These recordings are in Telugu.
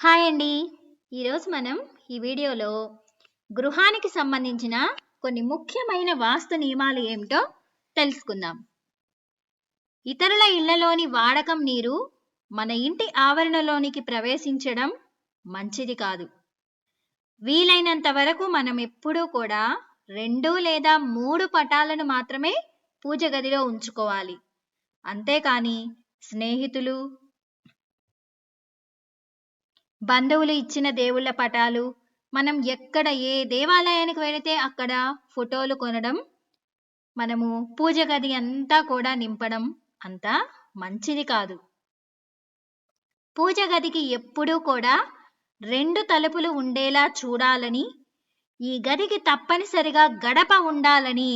హాయ్ అండి. ఈరోజు మనం ఈ వీడియోలో గృహానికి సంబంధించిన కొన్ని ముఖ్యమైన వాస్తు నియమాలు ఏమిటో తెలుసుకుందాం. ఇతరుల ఇళ్ళలోని వాడకం నీరు మన ఇంటి ఆవరణలోనికి ప్రవేశించడం మంచిది కాదు. వీలైనంత వరకు మనం ఎప్పుడూ కూడా రెండు లేదా మూడు పటాలను మాత్రమే పూజ గదిలో ఉంచుకోవాలి. అంతేకాని స్నేహితులు బంధువులు ఇచ్చిన దేవుళ్ళ పటాలు మనం ఎక్కడ ఏ దేవాలయానికి వెళితే అక్కడ ఫోటోలు కొనడం మనము పూజ గది అంతా కూడా నింపడం అంతా మంచిది కాదు. పూజ గదికి ఎప్పుడూ కూడా రెండు తలుపులు ఉండేలా చూడాలని ఈ గదికి తప్పనిసరిగా గడప ఉండాలని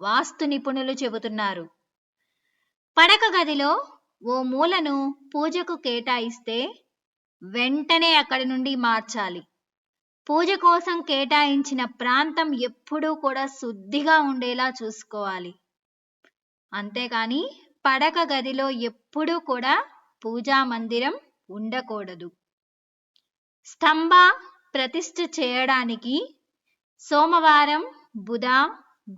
వాస్తు నిపుణులు చెబుతున్నారు. పడక గదిలో ఓ మూలను పూజకు కేటాయిస్తే వెంటనే అక్కడి నుండి మార్చాలి. పూజ కోసం కేటాయించిన ప్రాంతం ఎప్పుడూ కూడా శుద్ధిగా ఉండేలా చూసుకోవాలి. అంతేకాని పడక గదిలో ఎప్పుడూ కూడా పూజా మందిరం ఉండకూడదు. స్తంభ ప్రతిష్ఠ చేయడానికి సోమవారం బుధ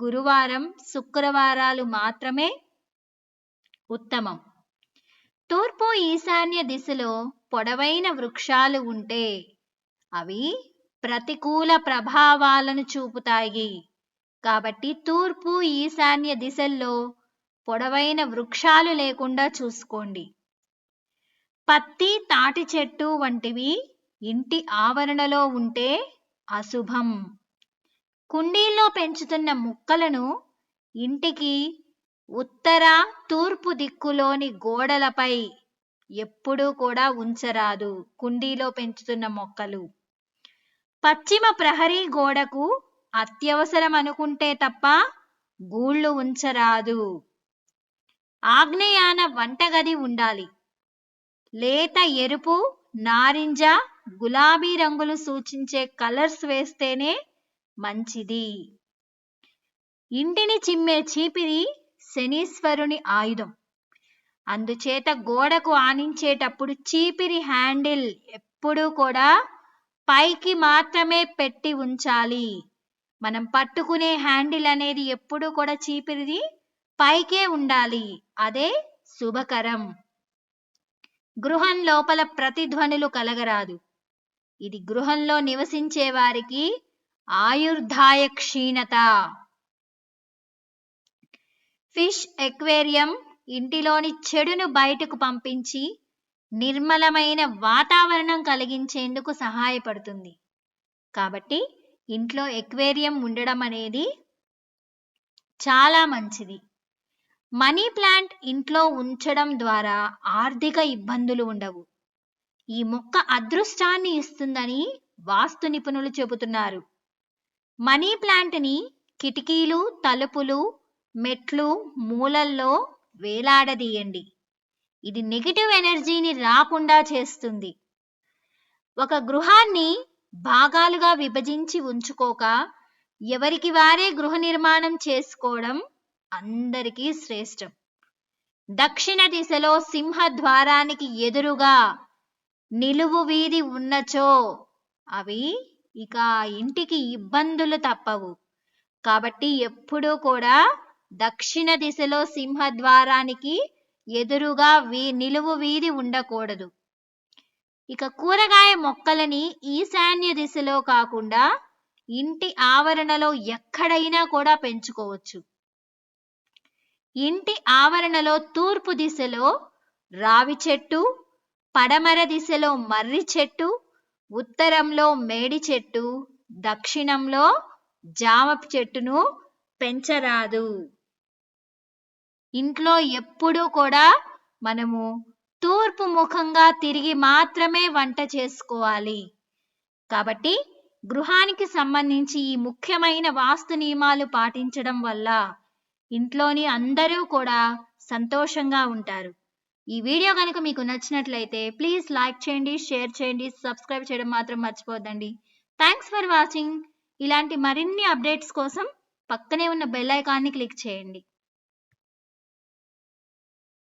గురువారం శుక్రవారాలు మాత్రమే ఉత్తమం. తూర్పు ఈశాన్య దిశలో పొడవైన వృక్షాలు ఉంటే అవి ప్రతికూల ప్రభావాలను చూపుతాయి. కాబట్టి తూర్పు ఈశాన్య దిశల్లో పొడవైన వృక్షాలు లేకుండా చూసుకోండి. పత్తి తాటి చెట్టు వంటివి ఇంటి ఆవరణలో ఉంటే అశుభం. కుండీల్లో పెంచుతున్న మొక్కలను ఇంటికి ఉత్తర తూర్పు దిక్కులోని గోడలపై ఎప్పుడూ కూడా ఉంచరాదు కుండీలో పెంచుతున్న మొక్కలు. పశ్చిమ ప్రహరీ గోడకు అత్యవసరం అనుకుంటే తప్ప గూళ్ళు ఉంచరాదు. ఆగ్నేయాన వంటగది ఉండాలి. లేత ఎరుపు నారింజ గులాబీ రంగులు సూచించే కలర్స్ వేస్తేనే మంచిది. ఇంటిని చిమ్మే చీపిరి శనీశ్వరుని ఆయుధం. అందుచేత గోడకు ఆనించేటప్పుడు చీపిరి హ్యాండిల్ ఎప్పుడూ కూడా పైకి మాత్రమే పెట్టి ఉంచాలి. మనం పట్టుకునే హ్యాండిల్ అనేది ఎప్పుడూ కూడా చీపిరిది పైకే ఉండాలి. అదే శుభకరం. గృహం లోపల ప్రతిధ్వనులు కలగరాదు. ఇది గృహంలో నివసించే వారికి ఆయుర్దాయ క్షీణత ఫిష్ ఎక్వేరియం ఇంటిలోని చెడును బయటకు పంపించి నిర్మలమైన వాతావరణం కలిగించేందుకు సహాయపడుతుంది. కాబట్టి ఇంట్లో ఎక్వేరియం ఉండడం అనేది చాలా మంచిది. మనీ ప్లాంట్ ఇంట్లో ఉంచడం ద్వారా ఆర్థిక ఇబ్బందులు ఉండవు. ఈ మొక్క అదృష్టాన్ని ఇస్తుందని వాస్తు నిపుణులు చెబుతున్నారు. మనీ ప్లాంట్ని కిటికీలు తలుపులు మెట్లు మూలల్లో వేలాడదీయండి. ఇది నెగిటివ్ ఎనర్జీని రాకుండా చేస్తుంది. ఒక గృహాన్ని భాగాలుగా విభజించి ఉంచుకోక ఎవరికి వారే గృహ నిర్మాణం చేసుకోవడం అందరికీ శ్రేష్టం. దక్షిణ దిశలో సింహ ద్వారానికి ఎదురుగా నిలువు వీధి ఉన్నచో అవి ఇక ఇంటికి ఇబ్బందులు తప్పవు. కాబట్టి ఎప్పుడూ కూడా దక్షిణ దిశలో సింహద్వారానికి ఎదురుగా వీ నిలువు వీధి ఉండకూడదు. ఇక కూరగాయ మొక్కలని ఈశాన్య దిశలో కాకుండా ఇంటి ఆవరణలో ఎక్కడైనా కూడా పెంచుకోవచ్చు. ఇంటి ఆవరణలో తూర్పు దిశలో రావి చెట్టు పడమర దిశలో మర్రి చెట్టు ఉత్తరంలో మేడి చెట్టు దక్షిణంలో జామ చెట్టును పెంచరాదు. ఇంట్లో ఎప్పుడూ కూడా మనము తూర్పు ముఖంగా తిరిగి మాత్రమే వంట చేసుకోవాలి. కాబట్టి గృహానికి సంబంధించి ఈ ముఖ్యమైన వాస్తు నియమాలు పాటించడం వల్ల ఇంట్లోని అందరూ కూడా సంతోషంగా ఉంటారు. ఈ వీడియో కనుక మీకు నచ్చినట్లయితే ప్లీజ్ లైక్ చేయండి షేర్ చేయండి సబ్స్క్రైబ్ చేయడం మాత్రం మర్చిపోద్దండి థ్యాంక్స్ ఫర్ వాచింగ్. ఇలాంటి మరిన్ని అప్డేట్స్ కోసం పక్కనే ఉన్న బెల్ ఐకాన్ని క్లిక్ చేయండి.